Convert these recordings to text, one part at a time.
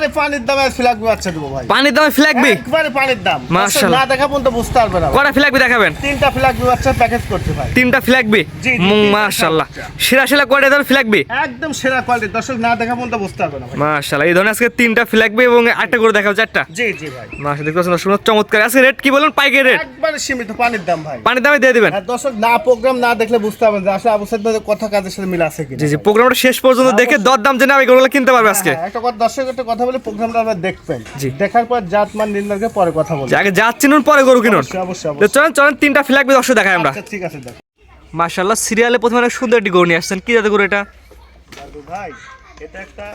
একবারে পানির দামে ফ্ল্যাগবি বাচ্চা দেবো ভাই। পানির দামে ফ্ল্যাগবি একবারে পানির দাম। মাশাআল্লাহ। না দেখা পর্যন্ত বুঝতে পারবে না। কটা ফ্ল্যাগবি দেখাবেন? তিনটা ফ্ল্যাগবি বাচ্চা প্যাকেজ করতে ভাই। তিনটা ফ্ল্যাগবি ফ্ল্যাগবি। সেরা সেরা কয়টা ধর ফ্ল্যাগবি একদম সেরা কোয়ালিটি দর্শক না দেখা পর্যন্ত বুঝতে পারবে না ভাই। মাশাল্লাহ। এই ধরনের আজকে তিনটা ফ্ল্যাগবি এবং আটটা করে দেখাবো চারটা? জি জি ভাই। দেখতে পাচ্ছেন দর্শক, চমৎকার। আজকে রেট কি বলুন? পাইকারি রেট একবারে সীমিত পানির দাম ভাই। পানির দামে দিয়ে দিবেন? আর দর্শক না প্রোগ্রাম না দেখলে বুঝতে পারবেন যে আসলে সাইদ কথা কাজের সাথে মিল আছে কিনা জি জি প্রোগ্রামটা শেষ পর্যন্ত দেখে দর দাম জেনে আমি গরুগুলো কিনতে পারবে আজকে। হ্যাঁ, একটা কথা দর্শক একটা কথা বলে প্রোগ্রামটা আমরা দেখবেন। দেখার পর জাত মান নির্ণয়কে পরে কথা বলব। আগে যা চিনুন পরে গরু কিনুন। অবশ্যই চলেন চলেন তিনটা ফ্ল্যাগবি দর্শক দেখাই আমরা। আচ্ছা, ঠিক আছে দেখ। মাশাল্লাহ সিরিয়ালে প্রথমে অনেক সুন্দর একটি গরু নিয়ে আসছেন। কি যাতে গরু এটা? ভাই এটা একটা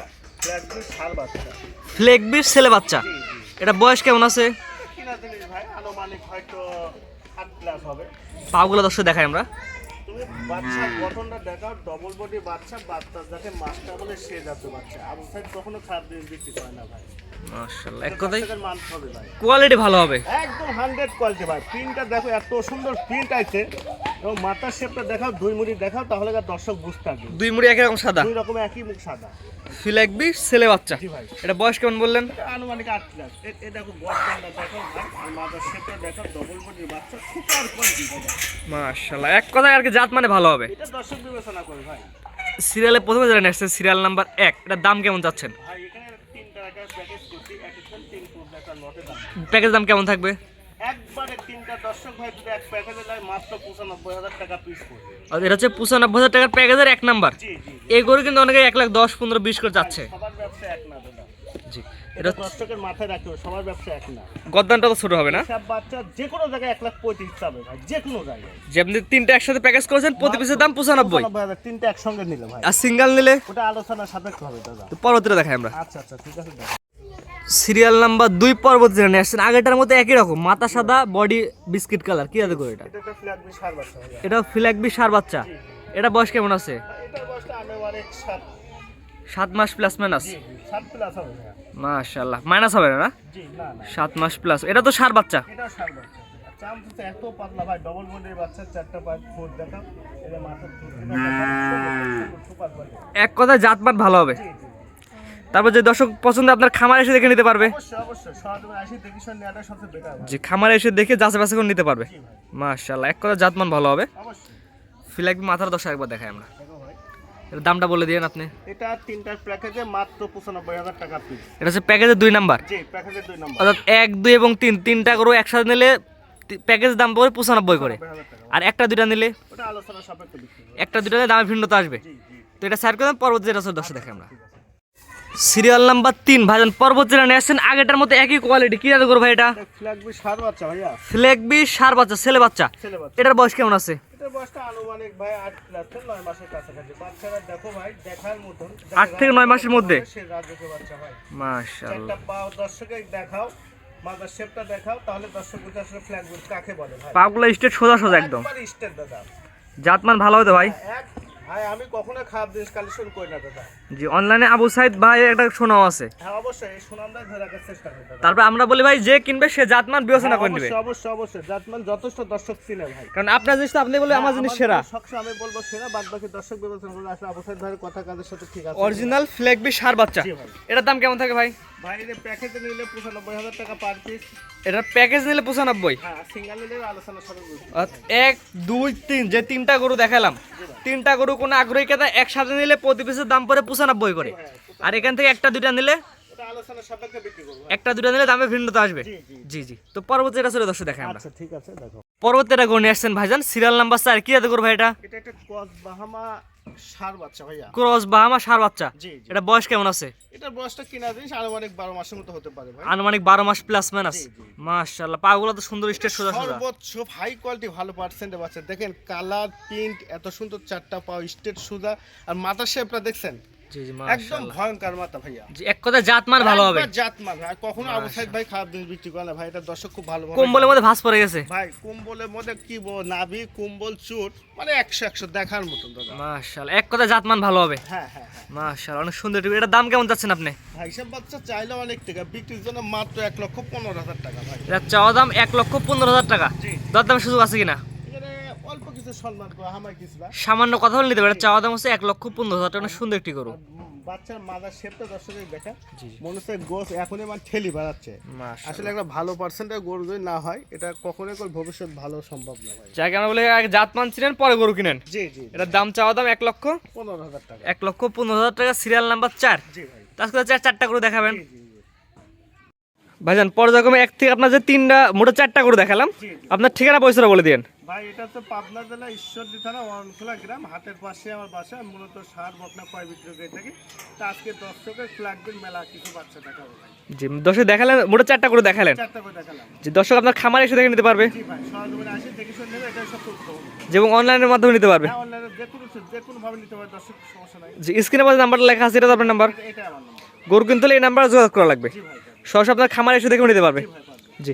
ফ্ল্যাগবি সার বাচ্চা। ফ্লেগবি ছেলে বাচ্চা। এটা বয়স কেমন আছে? পাগুলো দর্শক দেখাই আমরা। তুমি বাচ্চার গঠনটা দেখাও ডবল বডি বাচ্চা বাচ্চা যাতে মাছটা বলে সে জাতীয় বাচ্চা। আবু কখনো খারাপ জিনিস বিক্রি করে না ভাই। এক কথাই বাচ্চাদের হবে ভাই। কোয়ালিটি ভালো হবে। একদম হান্ড্রেড কোয়ালিটি ভাই। প্রিন্টটা দেখো এত সুন্দর প্রিন্ট আছে এবং মাথার শেপটা দেখাও দুই মুড়ি দেখাও তাহলে দর্শক বুঝতে পারবে। দুই মুড়ি একই রকম সাদা? দুই রকম একই মুখ সাদা। ফ্লেগবি ছেলে বাচ্চা। এটা বয়স কেমন বললেন? আনুমানিক আট প্লাস এ দেখো দেখো মাথার শেপটা দেখো ডবল বডির বাচ্চা সুপার কোয়ালিটি মাশাল্লাহ এক কথায় আর কি জাত মানে ভালো হবে। এটা দর্শক বিবেচনা করে ভাই। সিরিয়ালে প্রথমে যারা নেক্সট সিরিয়াল নাম্বার এক। এটার দাম কেমন যাচ্ছেন প্যাকেজ দাম কেমন থাকবে? একবারে তিনটা দর্শক ভাই যদি এক প্যাকেজে মাত্র পঁচানব্বই হাজার টাকা পিস আর এটা হচ্ছে পঁচানব্বই হাজার টাকার প্যাকেজের এক নাম্বার এই গরু কিন্তু অনেকে এক লাখ দশ পনেরো বিশ করে যাচ্ছে। সবার ব্যবসা এক না দাদা। জি এটা এটা দর্শকের মাথায় রাখতে হবে সবার ব্যবসা এক না। গদ্দানটা তো ছোট হবে না? সব বাচ্চা যে কোনো জায়গায় এক লাখ পঁয়ত্রিশ চাবে ভাই যে কোনো জায়গায়। যে আপনি তিনটা একসাথে প্যাকেজ করেছেন প্রতি পিসের দাম পঁচানব্বই। হাজার তিনটা একসঙ্গে নিলে ভাই। আর সিঙ্গেল নিলে? ওটা আলোচনা সাপেক্ষ হবে দাদা। তো পরবর্তীটা দেখাই আমরা। আচ্ছা আচ্ছা ঠিক আছে দাদা। সিরিয়াল নাম্বার দুই পরবর্তী নিয়ে আসছেন আগেটার মতো একই রকম মাথা সাদা বডি বিস্কিট কালার কি আছে করে এটা এটা ফ্ল্যাগ বি সার বাচ্চা এটা ফ্ল্যাগবি সার বাচ্চা। এটা বয়স কেমন আছে? সাত মাস প্লাস মাইনাস। মাশাল্লাহ মাইনাস হবে না সাত মাস প্লাস এটা তো সার বাচ্চা। এক কথায় জাতমান ভালো হবে। তারপর যে দর্শক পছন্দ আপনার খামার এসে দেখে নিতে পারবে। যে খামারে এসে দেখে যাচাই বাছাই করে নিতে পারবে। মাশাল্লাহ এক কথা জাতমান ভালো হবে। ফিলাকবি মাথার দশা একবার দেখাই আমরা। এর দামটা বলে দিয়েন আপনি। এটা তিনটার প্যাকেজে মাত্র পঁচানব্বই হাজার টাকা পিস এটা হচ্ছে প্যাকেজের দুই নাম্বার। জি প্যাকেজের দুই নম্বর। অর্থাৎ এক দুই এবং তিন তিনটা করে একসাথে নিলে প্যাকেজ দাম পড়বে পঁচানব্বই করে। আর একটা দুইটা নিলে ওটা আলোচনা সাপেক্ষে একটা দুইটা নিলে দামে ভিন্নতা আসবে। তো এটা সাইড করে পরবর্তী যেটা দশে দেখে আমরা। সিরিয়াল নাম্বার তিন ভাইজান পর্বত যেটা নিয়ে আসছেন আগেটার মতো একই কোয়ালিটি কি করব ভাই এটা? এটা ফ্ল্যাগ বি সার বাচ্চা ভাইয়া। সার বাচ্চা ছেলে বাচ্চা। এটার বয়স কেমন আছে? আট থেকে নয় মাসের মধ্যে? দেখাও মাদার শেপটা দেখাও তাহলে দর্শক আসলে ফ্ল্যাগ কাকে বলে ভাই? পাগুলো স্টেট সোজা সোজা একদম। দাদা। জাতমান ভালো হতো ভাই। এক ভাই আমি কখনো খারাপ জিনিস কালেকশন করি না দাদা। জি অনলাইনে আবু সাইদ ভাই একটা শোনাও আছে। হ্যাঁ অবশ্যই এই সুনামটা ধরে রাখার চেষ্টা করি দাদা। তারপর আমরা বলি ভাই যে কিনবে সে জাতমান বিবেচনা করে নেবে। অবশ্যই অবশ্যই অবশ্যই জাতমান যথেষ্ট দর্শক চিনে ভাই। কারণ আপনার আপনি বলে আমার জিনিস সেরা। সবসময় আমি বলব সেরা বাদ বাকি দর্শক বিবেচনা করে আসলে আবুসাইদ ভাইয়ের কথা কাজের সাথে ঠিক আছে? অরিজিনাল ফ্লেগবি সার বাচ্চা। এটার দাম কেমন থাকে ভাই? ভাই এর প্যাকেজে নিলে পঁচানব্বই হাজার টাকা পার পিস এটার প্যাকেজ নিলে হ্যাঁ সিঙ্গেল নিলে আলোচনা সবে এক দুই তিন যে তিনটা গরু দেখালাম তিনটা গরু কোনো আগ্রহী কেতা একসাথে নিলে প্রতি পিসের দাম পড়ে পঁচানব্বই করে। আর এখান থেকে একটা, দুইটা নিলে এটা করব একটা দুইটা নিলে দামে ভিন্নতা আসবে? জি জি। তো পরবর্তী এটা চলে দর্শক দেখাই আমরা। আচ্ছা ঠিক আছে দেখো। পরবর্তী এটা আসছেন ভাইজান সিরিয়াল নাম্বার চার কি করব এটা? এটা একটা কস বাহামা সার বাচ্চা ভাইয়া। ক্রস বাহামা সার বাচ্চা? এটা বয়স কেমন আছে? এটার বয়সটা কিনা জিনিস আনুমানিক বারো মাসের মতো হতে পারে ভাই। আনুমানিক বারো মাস প্লাস মাইনাস। মাশাল্লাহ পাগুলো তো সুন্দর স্টেট সোজা সোজা। সর্বোচ্চ হাই কোয়ালিটি ভালো পার্সেন্টে বাচ্চা। দেখেন কালার প্রিন্ট এত সুন্দর চারটা পাও স্টেট সুদা আর মাথার শেপটা দেখছেন? একদম ভয়ঙ্কর মাথা ভাইয়া। এক জাতমান ভালো হবে। আর কখনো আবু সাইদ ভাই খারাপ জিনিস বিক্রি করে না ভাই এটা দর্শক খুব ভালো কম্বলের মধ্যে ভাঁজ পড়ে গেছে। ভাই কুম্বলের মধ্যে কি বল নাভি কুম্বল চুট মানে একশো একশো দেখার মতন দাদা। মাশাল্লাহ এক কথায় জাতমান ভালো হবে। হ্যাঁ হ্যাঁ হ্যাঁ। মাশাল্লাহ অনেক সুন্দর টিভি এটার দাম কেমন যাচ্ছেন আপনি? ভাই সব বাচ্চা চাইলে অনেক টাকা বিক্রির জন্য মাত্র এক লক্ষ পনেরো হাজার টাকা ভাই। চাওয়া দাম এক লক্ষ পনেরো হাজার টাকা। দর দামের সুযোগ আছে কিনা এখানে অল্প কিছু সম্মান করা আমার কিছু না সামান্য কথা বলে নিতে পারে চাওয়া দাম হচ্ছে এক লক্ষ পনেরো হাজার টাকা সুন্দর একটি গরু। বাচ্চার মাদার শেপটা দর্শকের দেখা মনে হচ্ছে গোস এখনই মানে ঠেলি বাড়াচ্ছে। আসলে একটা ভালো পার্সেন্টের গরু যদি না হয় এটা কখনোই কোনো ভবিষ্যৎ ভালো সম্ভব না যাকে আমরা বলে আগে জাত মান ছিলেন পরে গরু কিনেন। জি জি এটার দাম চাওয়া দাম এক লক্ষ পনেরো হাজার টাকা। এক লক্ষ পনেরো হাজার টাকা সিরিয়াল নাম্বার চার। জি ভাই। চার চারটা করে দেখাবেন। ভাইজান পর্যায়ক্রমে এক থেকে আপনার যে তিনটা মোটা চারটা করে দেখালাম। আপনার ঠিকানা পয়সাটা বলে দিন ভাই এটা তো পাবনা জেলা ঈশ্বরদী থানা ওয়ানখোলা গ্রাম। হাতের পাশে আমার বাসা আমি মূলত সার বকনা কয় বিক্রি করে থাকি। তা আজকে দর্শকের ফ্ল্যাগবিল মেলা কিছু বাচ্চা দেখাবো ভাই। জি দর্শক দেখালেন মোটে চারটা করে দেখালেন। চারটা করে দেখালাম। যে দর্শক আপনার খামার এসে দেখে নিতে পারবে। জি ভাই আসি দেখে শুনে নেবে এটাই সব যে এবং অনলাইনের মাধ্যমে নিতে পারবে। হ্যাঁ অনলাইনে যে কোনো যে কোনো ভাবে নিতে পারে দর্শক সমস্যা নাই। যে স্ক্রিনে পাশে নাম্বারটা লেখা আছে এটা আপনার নাম্বার। এটা- আমার নাম্বার। গরু কিনতে এই নাম্বারে যোগাযোগ করা লাগবে। জি ভাই সরাসরি আপনার খামার এসে দেখে নিতে পারবে। জি জি।